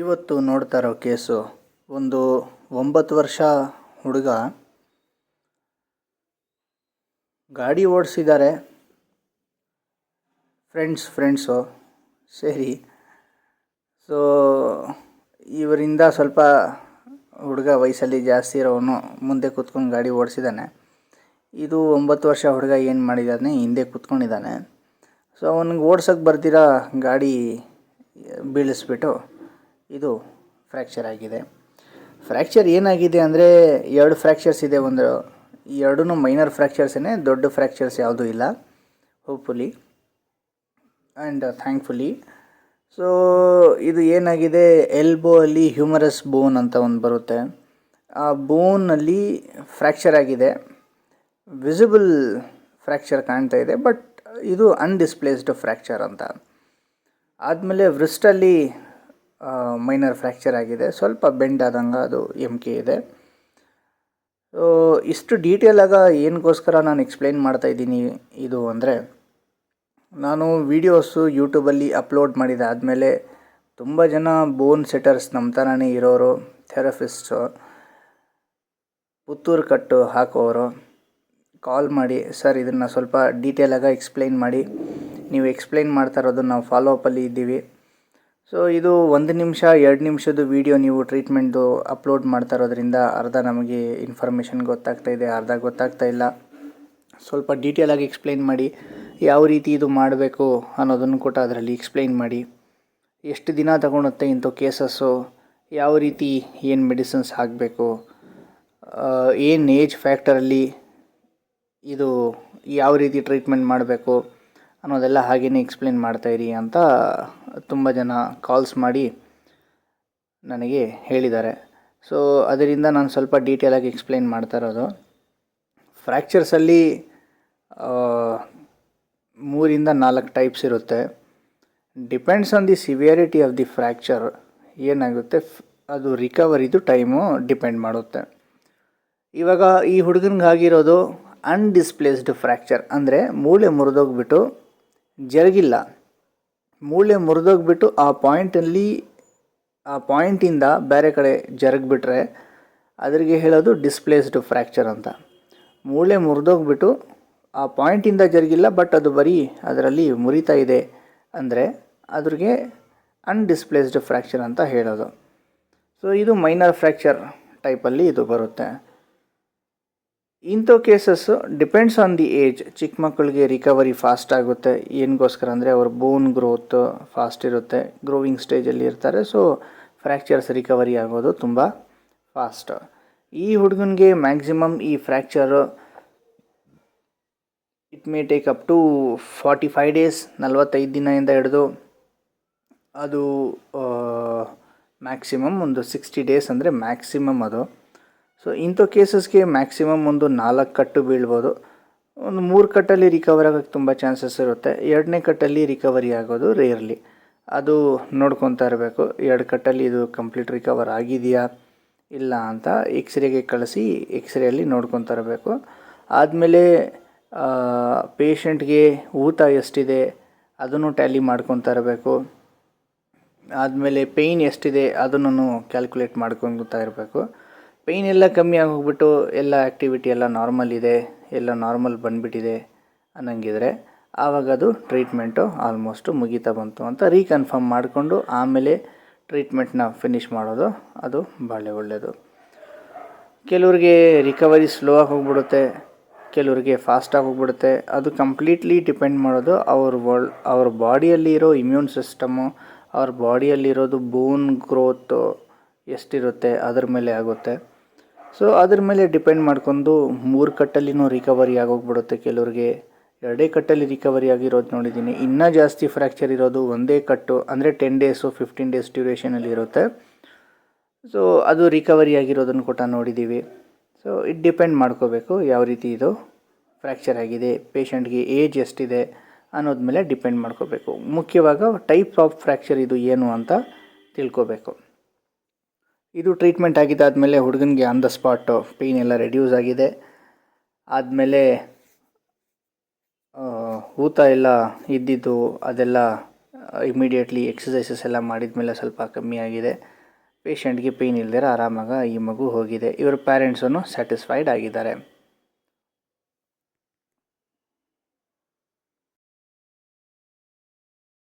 ಇವತ್ತು ನೋಡ್ತಾ ಇರೋ ಕೇಸು ಒಂದು ಒಂಬತ್ತು ವರ್ಷ ಹುಡುಗ ಗಾಡಿ ಓಡಿಸಿದ್ದಾರೆ. ಫ್ರೆಂಡ್ಸ್ ಫ್ರೆಂಡ್ಸು ಸೇರಿ. ಸೊ ಇವರಿಂದ ಸ್ವಲ್ಪ ಹುಡುಗ ವಯಸ್ಸಲ್ಲಿ ಜಾಸ್ತಿ ಇರೋವನು ಮುಂದೆ ಕೂತ್ಕೊಂಡು ಗಾಡಿ ಓಡಿಸಿದ್ದಾನೆ. ಇದು ಒಂಬತ್ತು ವರ್ಷ ಹುಡುಗ ಏನು ಮಾಡಿದ್ದಾನೆ, ಹಿಂದೆ ಕೂತ್ಕೊಂಡಿದ್ದಾನೆ. ಸೊ ಅವನಿಗೆ ಓಡ್ಸೋಕ್ಕೆ ಬರ್ತೀರಾ ಗಾಡಿ ಬೀಳಿಸ್ಬಿಟ್ಟು ಇದು ಫ್ರ್ಯಾಕ್ಚರ್ ಆಗಿದೆ. ಫ್ರ್ಯಾಕ್ಚರ್ ಏನಾಗಿದೆ ಅಂದರೆ ಎರಡು ಫ್ರ್ಯಾಕ್ಚರ್ಸ್ ಇದೆ ಒಂದು ಎರಡೂ ಮೈನರ್ ಫ್ರ್ಯಾಕ್ಚರ್ಸೇ ದೊಡ್ಡ ಫ್ರ್ಯಾಕ್ಚರ್ಸ್ ಯಾವುದೂ ಇಲ್ಲ ಹೋಪ್ಫುಲಿ ಆ್ಯಂಡ್ ಥ್ಯಾಂಕ್ಫುಲಿ ಸೊ ಇದು ಏನಾಗಿದೆ ಎಲ್ಬೋ ಅಲ್ಲಿ ಹ್ಯೂಮರಸ್ ಬೋನ್ ಅಂತ ಒಂದು ಬರುತ್ತೆ. ಆ ಬೋನಲ್ಲಿ ಫ್ರ್ಯಾಕ್ಚರ್ ಆಗಿದೆ. ವಿಸಿಬಲ್ ಫ್ರ್ಯಾಕ್ಚರ್ ಕಾಣ್ತಾ ಇದೆ ಬಟ್ ಇದು ಅನ್ಡಿಸ್ಪ್ಲೇಸ್ಡ್ ಫ್ರ್ಯಾಕ್ಚರ್ ಅಂತ. ಆದಮೇಲೆ ವ್ರಿಸ್ಟಲ್ಲಿ ಮೈನರ್ ಫ್ರ್ಯಾಕ್ಚರ್ ಆಗಿದೆ. ಸ್ವಲ್ಪ ಬೆಂಡ್ ಆದಂಗೆ ಅದು ಎಂ ಕೆ ಇದೆ. ಸೊ ಇಷ್ಟು ಡೀಟೇಲಾಗ ಏನಕ್ಕೋಸ್ಕರ ನಾನು ಎಕ್ಸ್ಪ್ಲೈನ್ ಮಾಡ್ತಾ ಇದ್ದೀನಿ ಇದು ಅಂದರೆ, ನಾನು ವೀಡಿಯೋಸು ಯೂಟ್ಯೂಬಲ್ಲಿ ಅಪ್ಲೋಡ್ ಮಾಡಿದ ಆದಮೇಲೆ ತುಂಬ ಜನ ಬೋನ್ ಸೆಟರ್ಸ್ ನಮ್ಮ ಥರನೇ ಇರೋರು ಥೆರಪಿಸ್ಟು ಪುತ್ತೂರು ಕಟ್ಟು ಹಾಕೋರು ಕಾಲ್ ಮಾಡಿ, ಸರ್, ಇದನ್ನು ಸ್ವಲ್ಪ ಡೀಟೇಲಾಗ ಎಕ್ಸ್ಪ್ಲೈನ್ ಮಾಡಿ. ನೀವು ಎಕ್ಸ್ಪ್ಲೈನ್ ಮಾಡ್ತಾ ಇರೋದು ನಾವು ಫಾಲೋ ಅಪ್ಪಲ್ಲಿ ಇದ್ದೀವಿ. ಸೊ ಇದು ಒಂದು ನಿಮಿಷ, ಎರಡು ನಿಮಿಷದ ವೀಡಿಯೋ ನೀವು ಟ್ರೀಟ್ಮೆಂಟ್ದು ಅಪ್ಲೋಡ್ ಮಾಡ್ತಾ ಇರೋದ್ರಿಂದ ಅರ್ಧ ನಮಗೆ ಇನ್ಫಾರ್ಮೇಷನ್ ಗೊತ್ತಾಗ್ತಾ ಇದೆ, ಅರ್ಧ ಗೊತ್ತಾಗ್ತಾ ಇಲ್ಲ. ಸ್ವಲ್ಪ ಡೀಟೇಲಾಗಿ ಎಕ್ಸ್ಪ್ಲೈನ್ ಮಾಡಿ, ಯಾವ ರೀತಿ ಇದು ಮಾಡಬೇಕು ಅನ್ನೋದನ್ನು ಕೂಡ ಅದರಲ್ಲಿ ಎಕ್ಸ್ಪ್ಲೈನ್ ಮಾಡಿ. ಎಷ್ಟು ದಿನ ತಗೊಳುತ್ತೆ ಇಂಥ ಕೇಸಸ್ಸು ಯಾವ ರೀತಿ ಏನು ಮೆಡಿಸಿನ್ಸ್ ಹಾಕಬೇಕು ಏನು ಏಜ್ ಫ್ಯಾಕ್ಟರಲ್ಲಿ ಇದು ಯಾವ ರೀತಿ ಟ್ರೀಟ್ಮೆಂಟ್ ಮಾಡಬೇಕು ಅನ್ನೋದೆಲ್ಲ ಹಾಗೇ ಎಕ್ಸ್ಪ್ಲೇನ್ ಮಾಡ್ತಾಯಿರಿ ಅಂತ ತುಂಬ ಜನ ಕಾಲ್ಸ್ ಮಾಡಿ ನನಗೆ ಹೇಳಿದ್ದಾರೆ. ಸೊ ಅದರಿಂದ ನಾನು ಸ್ವಲ್ಪ ಡೀಟೇಲಾಗಿ ಎಕ್ಸ್ಪ್ಲೇನ್ ಮಾಡ್ತಾ ಇರೋದು. ಫ್ರ್ಯಾಕ್ಚರ್ಸಲ್ಲಿ ಮೂರಿಂದ ನಾಲ್ಕು ಟೈಪ್ಸ್ ಇರುತ್ತೆ. Depends on the severity of the fracture ಏನಾಗುತ್ತೆ? ಅದು ರಿಕವರಿದು ಟೈಮು ಡಿಪೆಂಡ್ ಮಾಡುತ್ತೆ. ಇವಾಗ ಈ ಹುಡುಗನಿಗಾಗಿರೋದು ಅನ್ಡಿಸ್ಪ್ಲೇಸ್ಡ್ ಫ್ರ್ಯಾಕ್ಚರ್ ಅಂದರೆ ಮೂಳೆ ಮುರಿದೋಗ್ಬಿಟ್ಟು ಜರುಗಿಲ್ಲ. ಮೂಳೆ ಮುರಿದೋಗ್ಬಿಟ್ಟು ಆ ಪಾಯಿಂಟಲ್ಲಿ, ಆ ಪಾಯಿಂಟಿಂದ ಬೇರೆ ಕಡೆ ಜರಗ್ಬಿಟ್ರೆ ಅದ್ರಿಗೆ ಹೇಳೋದು ಡಿಸ್ಪ್ಲೇಸ್ಡ್ ಫ್ರ್ಯಾಕ್ಚರ್ ಅಂತ. ಮೂಳೆ ಮುರಿದೋಗ್ಬಿಟ್ಟು ಆ ಪಾಯಿಂಟಿಂದ ಜರುಗಿಲ್ಲ ಬಟ್ ಅದು ಬರೀ ಅದರಲ್ಲಿ ಮುರಿತಾ ಇದೆ ಅಂದರೆ ಅದ್ರಿಗೆ ಅನ್ಡಿಸ್ಪ್ಲೇಸ್ಡ್ ಫ್ರ್ಯಾಕ್ಚರ್ ಅಂತ ಹೇಳೋದು. ಸೊ ಇದು ಮೈನರ್ ಫ್ರ್ಯಾಕ್ಚರ್ ಟೈಪಲ್ಲಿ ಇದು ಬರುತ್ತೆ. ಇಂಥ cases depends on the age ಚಿಕ್ಕ ಮಕ್ಕಳಿಗೆ ರಿಕವರಿ ಫಾಸ್ಟ್ ಆಗುತ್ತೆ. ಏನಗೋಸ್ಕರ ಅಂದರೆ ಅವ್ರ ಬೋನ್ ಗ್ರೋತ್ ಫಾಸ್ಟ್ ಇರುತ್ತೆ. ಗ್ರೋವಿಂಗ್ ಸ್ಟೇಜಲ್ಲಿ ಇರ್ತಾರೆ. ಸೊ ಫ್ರ್ಯಾಕ್ಚರ್ಸ್ ರಿಕವರಿ ಆಗೋದು ತುಂಬ ಫಾಸ್ಟ್ ಈ ಹುಡುಗನಿಗೆ ಮ್ಯಾಕ್ಸಿಮಮ್ ಈ fracture it may take up to forty five days ನಲವತ್ತೈದು ದಿನದಿಂದ ಹಿಡಿದು ಅದು ಮ್ಯಾಕ್ಸಿಮಮ್ ಒಂದು ಸಿಕ್ಸ್ಟಿ ಡೇಸ್ ಅಂದರೆ ಮ್ಯಾಕ್ಸಿಮಮ್ ಅದು. ಸೊ ಇಂಥ ಕೇಸಸ್ಗೆ ಮ್ಯಾಕ್ಸಿಮಮ್ ಒಂದು ನಾಲ್ಕು ಕಟ್ಟು ಬೀಳ್ಬೋದು. ಒಂದು ಮೂರು ಕಟ್ಟಲ್ಲಿ ರಿಕವರ್ ಆಗೋಕ್ಕೆ ತುಂಬ ಚಾನ್ಸಸ್ ಇರುತ್ತೆ. ಎರಡನೇ ಕಟ್ಟಲ್ಲಿ ರಿಕವರಿ ಆಗೋದು ರೇರ್ಲಿ ಅದು ನೋಡ್ಕೊತಾ ಇರಬೇಕು. ಎರಡು ಕಟ್ಟಲ್ಲಿ ಇದು ಕಂಪ್ಲೀಟ್ ರಿಕವರ್ ಆಗಿದೆಯಾ ಇಲ್ಲ ಅಂತ ಎಕ್ಸ್ರೇಗೆ ಕಳಿಸಿ ಎಕ್ಸ್ರೇಯಲ್ಲಿ ನೋಡ್ಕೊತಾ ಇರಬೇಕು. ಆದಮೇಲೆ ಪೇಷಂಟ್ಗೆ ಊತ ಎಷ್ಟಿದೆ ಅದನ್ನು ಟ್ಯಾಲಿ ಮಾಡ್ಕೊತಾ ಇರಬೇಕು. ಆದಮೇಲೆ ಪೇಯ್ನ್ ಎಷ್ಟಿದೆ ಅದನ್ನು ಕ್ಯಾಲ್ಕುಲೇಟ್ ಮಾಡ್ಕೊತಾ ಇರಬೇಕು. ಪೇಯ್ನ್ ಎಲ್ಲ ಕಮ್ಮಿ ಆಗೋಗ್ಬಿಟ್ಟು ಎಲ್ಲ ಆ್ಯಕ್ಟಿವಿಟಿ ಎಲ್ಲ ನಾರ್ಮಲ್ ಇದೆ, ಎಲ್ಲ ನಾರ್ಮಲ್ ಬಂದುಬಿಟ್ಟಿದೆ ಅನ್ನಂಗಿದ್ರೆ ಆವಾಗ ಅದು ಟ್ರೀಟ್ಮೆಂಟು ಆಲ್ಮೋಸ್ಟು ಮುಗೀತಾ ಬಂತು ಅಂತ ರೀಕನ್ಫರ್ಮ್ ಮಾಡಿಕೊಂಡು ಆಮೇಲೆ ಟ್ರೀಟ್ಮೆಂಟ್ನ ಫಿನಿಷ್ ಮಾಡೋದು ಅದು ಭಾಳ ಒಳ್ಳೆಯದು ಕೆಲವ್ರಿಗೆ ರಿಕವರಿ ಸ್ಲೋ ಆಗಿ ಹೋಗ್ಬಿಡುತ್ತೆ, ಕೆಲವ್ರಿಗೆ ಫಾಸ್ಟಾಗಿ ಹೋಗ್ಬಿಡುತ್ತೆ. ಅದು ಕಂಪ್ಲೀಟ್ಲಿ ಡಿಪೆಂಡ್ ಮಾಡೋದು ಅವ್ರ ವರ್ಲ್ ಅವ್ರ ಬಾಡಿಯಲ್ಲಿರೋ ಇಮ್ಯೂನ್ ಸಿಸ್ಟಮು ಅವ್ರ ಬಾಡಿಯಲ್ಲಿರೋದು ಬೋನ್ ಗ್ರೋತು ಎಷ್ಟಿರುತ್ತೆ ಅದ್ರ ಮೇಲೆ ಆಗುತ್ತೆ. ಸೊ ಅದ್ರ ಮೇಲೆ ಡಿಪೆಂಡ್ ಮಾಡ್ಕೊಂಡು ಮೂರು ಕಟ್ಟಲ್ಲಿನೂ ರಿಕವರಿ ಆಗೋಗ್ಬಿಡುತ್ತೆ. ಕೆಲವ್ರಿಗೆ ಎರಡೇ ಕಟ್ಟಲ್ಲಿ ರಿಕವರಿ ಆಗಿರೋದು ನೋಡಿದ್ದೀನಿ ಇನ್ನೂ ಜಾಸ್ತಿ ಫ್ರ್ಯಾಕ್ಚರ್ ಇರೋದು ಒಂದೇ ಕಟ್ಟು, ಅಂದರೆ ಟೆನ್ ಡೇಸು ಫಿಫ್ಟೀನ್ ಡೇಸ್ ಡ್ಯೂರೇಷನಲ್ಲಿ ಇರುತ್ತೆ. ಸೊ ಅದು ರಿಕವರಿ ಆಗಿರೋದನ್ನು ಕೂಡ ನೋಡಿದ್ದೀವಿ ಸೊ ಇಟ್ ಡಿಪೆಂಡ್ ಮಾಡ್ಕೋಬೇಕು ಯಾವ ರೀತಿ ಇದು ಫ್ರ್ಯಾಕ್ಚರ್ ಆಗಿದೆ ಪೇಷಂಟ್ಗೆ ಏಜ್ ಎಷ್ಟಿದೆ ಅನ್ನೋದ ಮೇಲೆ ಡಿಪೆಂಡ್ ಮಾಡ್ಕೋಬೇಕು. ಮುಖ್ಯವಾಗ ಟೈಪ್ ಆಫ್ ಫ್ರ್ಯಾಕ್ಚರ್ ಇದು ಏನು ಅಂತ ತಿಳ್ಕೋಬೇಕು. ಇದು ಟ್ರೀಟ್ಮೆಂಟ್ ಆಗಿದ್ದಾದಮೇಲೆ ಹುಡುಗನಿಗೆ ಆನ್ ದ ಸ್ಪಾಟ್ ಪೇಯ್ನ್ ಎಲ್ಲ ರೆಡ್ಯೂಸ್ ಆಗಿದೆ. ಆದಮೇಲೆ ಊತ ಎಲ್ಲ ಇದ್ದಿದ್ದು ಅದೆಲ್ಲ ಇಮಿಡಿಯೇಟ್ಲಿ ಎಕ್ಸಸೈಸಸ್ ಎಲ್ಲ ಮಾಡಿದ ಮೇಲೆ ಸ್ವಲ್ಪ ಕಮ್ಮಿ ಆಗಿದೆ. ಪೇಷಂಟ್ಗೆ ಪೇಯ್ನ್ ಇಲ್ದಿರ ಆರಾಮಾಗ ಈ ಮಗು ಹೋಗಿದೆ. ಇವರ ಪ್ಯಾರೆಂಟ್ಸನ್ನು ಸ್ಯಾಟಿಸ್ಫೈಡ್ ಆಗಿದ್ದಾರೆ.